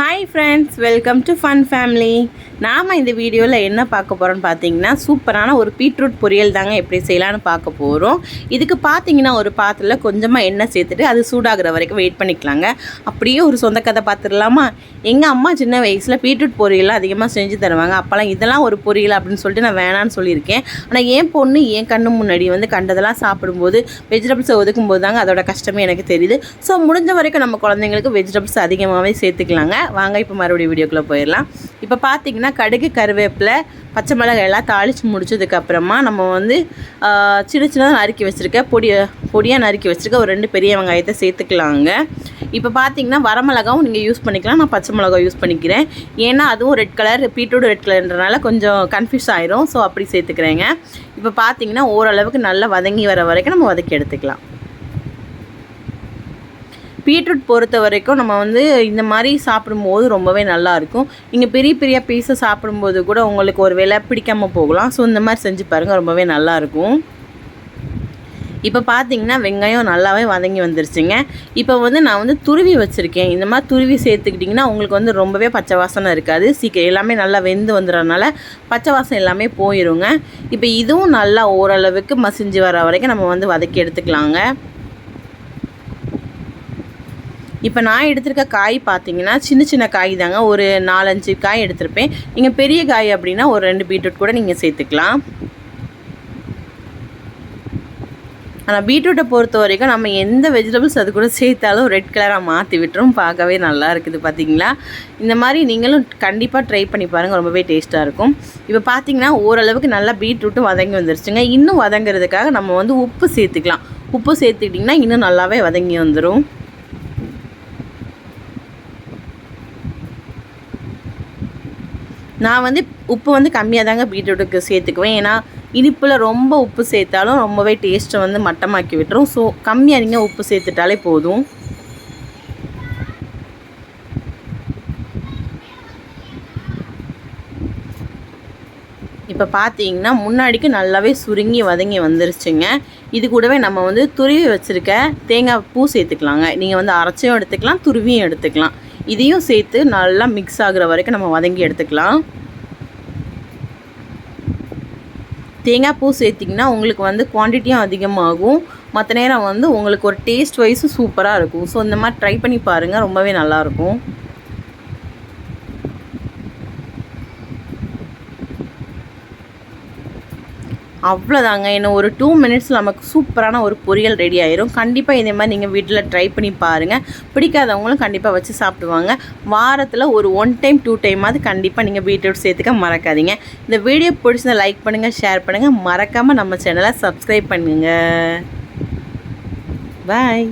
Hi friends welcome to fun family நாம் இந்த வீடியோவில் என்ன பார்க்க போகிறோம்னு பார்த்தீங்கன்னா சூப்பரான ஒரு பீட்ரூட் பொரியல் தாங்க எப்படி செய்யலான்னு பார்க்க போகிறோம் இதுக்கு பார்த்தீங்கன்னா ஒரு பாத்திரத்தில் கொஞ்சமாக எண்ணெய் சேர்த்துட்டு அது சூடாகிற வரைக்கும் வெயிட் பண்ணிக்கலாங்க. அப்படியே ஒரு சொந்த கதை பார்த்துடலாமா? எங்கள் அம்மா சின்ன வயசில் பீட்ரூட் பொரியல்லாம் அதிகமாக செஞ்சு தருவாங்க. அப்போல்லாம் இதெல்லாம் ஒரு பொரியல் அப்படின்னு சொல்லிட்டு நான் வேணான்னு சொல்லியிருக்கேன். ஆனால் என் பொண்ணு என் கண்ணு முன்னாடி வந்து கண்டதெல்லாம் சாப்பிடும்போது வெஜிடபிள்ஸை ஒதுக்கும் போது தாங்க அதோட கஷ்டமே எனக்கு தெரியுது. ஸோ முடிஞ்ச வரைக்கும் நம்ம குழந்தைங்களுக்கு வெஜிடபிள்ஸ் அதிகமாகவே சேர்த்துக்கலாங்க. வாங்க இப்போ மறுபடியும் வீடியோக்குள்ளே போயிடலாம். இப்போ பார்த்தீங்கன்னா கடுகு கருவேப்பிலை பச்சை மிளகாய் எல்லாம் தாளித்து முடிச்சதுக்கப்புறமா நம்ம வந்து சின்ன சின்னதாக நறுக்கி வச்சுருக்க பொடி பொடியாக நறுக்கி வச்சுருக்க ஒரு ரெண்டு பெரிய வெங்காயத்தை சேர்த்துக்கலாங்க. இப்போ பார்த்தீங்கன்னா வரமிளகாவும் நீங்கள் யூஸ் பண்ணிக்கலாம். நான் பச்சை மிளகாய் யூஸ் பண்ணிக்கிறேன். ஏன்னா அதுவும் ரெட் கலர் பீட்ரூட் ரெட் கலர்ன்றனால கொஞ்சம் கன்ஃபியூஸ் ஆயிரும். ஸோ அப்படி சேர்த்துக்கிறேங்க. இப்போ பார்த்தீங்கன்னா ஓரளவுக்கு நல்லா வதங்கி வர வரைக்கும் நம்ம வதக்கி எடுத்துக்கலாம். பீட்ரூட் பொறுத்த வரைக்கும் நம்ம வந்து இந்த மாதிரி சாப்பிடும்போது ரொம்பவே நல்லாயிருக்கும். நீங்கள் பெரிய பெரிய பீஸை சாப்பிடும்போது கூட உங்களுக்கு ஒரு வேலை பிடிக்காமல் போகலாம். ஸோ இந்த மாதிரி செஞ்சு பாருங்கள் ரொம்பவே நல்லாயிருக்கும். இப்போ பார்த்தீங்கன்னா வெங்காயம் நல்லாவே வதங்கி வந்துருச்சுங்க. இப்போ வந்து நான் வந்து துருவி வச்சுருக்கேன். இந்த மாதிரி துருவி சேர்த்துக்கிட்டிங்கன்னா உங்களுக்கு வந்து ரொம்பவே பச்சை வாசனை இருக்காது. சீக்கிரம் எல்லாமே நல்லா வெந்து வந்துடுறதுனால பச்சை வாசம் எல்லாமே போயிடுங்க இப்போ இதுவும் நல்லா ஓரளவுக்கு மசிஞ்சு வர வரைக்கும் நம்ம வந்து வதக்கி எடுத்துக்கலாங்க. இப்போ நான் எடுத்திருக்க காய் பார்த்தீங்கன்னா சின்ன சின்ன காய் தாங்க. ஒரு நாலஞ்சு காய் எடுத்திருப்பேன். நீங்கள் பெரிய காய் அப்படின்னா ஒரு ரெண்டு பீட்ரூட் கூட நீங்கள் சேர்த்துக்கலாம். ஆனால் பீட்ரூட்டை பொறுத்த வரைக்கும் நம்ம எந்த வெஜிடபிள்ஸ் அது கூட சேர்த்தாலும் ரெட் கலராக மாற்றி விட்டுரும். பார்க்கவே நல்லா இருக்குது பார்த்தீங்களா இந்த மாதிரி நீங்களும் கண்டிப்பாக ட்ரை பண்ணி பாருங்கள் ரொம்பவே டேஸ்ட்டாக இருக்கும். இப்போ பார்த்தீங்கன்னா ஓரளவுக்கு நல்லா பீட்ரூட்டும் வதங்கி வந்துருச்சுங்க. இன்னும் வதங்குறதுக்காக நம்ம வந்து உப்பு சேர்த்துக்கலாம். உப்பு சேர்த்துக்கிட்டிங்கன்னா இன்னும் நல்லாவே வதங்கி வந்துடும் நான் வந்து உப்பு வந்து கம்மியாக தாங்க பீட்ரூட்டுக்கு சேர்த்துக்குவேன். ஏன்னா இனிப்பில் ரொம்ப உப்பு சேர்த்தாலும் ரொம்பவே டேஸ்ட்டை வந்து மட்டமாக்கி விட்டுரும். ஸோ கம்மியாக நீங்கள் உப்பு சேர்த்துட்டாலே போதும். இப்போ பார்த்தீங்கன்னா முன்னாடிக்கு நல்லாவே சுருங்கி வதங்கி வந்துருச்சுங்க. இது கூடவே நம்ம வந்து துருவி வச்சுருக்க தேங்காய் பூ சேர்த்துக்கலாங்க. நீங்கள் வந்து அரைச்சியும் எடுத்துக்கலாம் துருவியும் எடுத்துக்கலாம். இதையும் சேர்த்து நல்லா மிக்ஸ் ஆகிற வரைக்கும் நம்ம வதங்கி எடுத்துக்கலாம். தேங்காய் பூ சேர்த்திங்கன்னா உங்களுக்கு வந்து குவான்டிட்டியும் அதிகமாகும். மற்ற நேரம் வந்து உங்களுக்கு ஒரு டேஸ்ட் வைஸும் சூப்பராக இருக்கும். ஸோ இந்த மாதிரி ட்ரை பண்ணி பாருங்கள் ரொம்பவே நல்லாயிருக்கும் அவ்வளோதாங்க இன்னும் ஒரு டூ மினிட்ஸ் நமக்கு சூப்பரான ஒரு பொரியல் ரெடி ஆயிரும். கண்டிப்பாக இதே மாதிரி நீங்கள் வீட்டில் ட்ரை பண்ணி பாருங்கள் பிடிக்காதவங்களும் கண்டிப்பாக வச்சு சாப்பிடுவாங்க. வாரத்தில் ஒரு ஒன் டைம் டூ டைமாவது கண்டிப்பாக நீங்கள் பீட்ரூட் சேர்த்துக்க மறக்காதீங்க. இந்த வீடியோ பிடிச்சதை லைக் பண்ணுங்கள் ஷேர் பண்ணுங்கள் மறக்காமல் நம்ம சேனலை சப்ஸ்கிரைப் பண்ணுங்கள் பாய்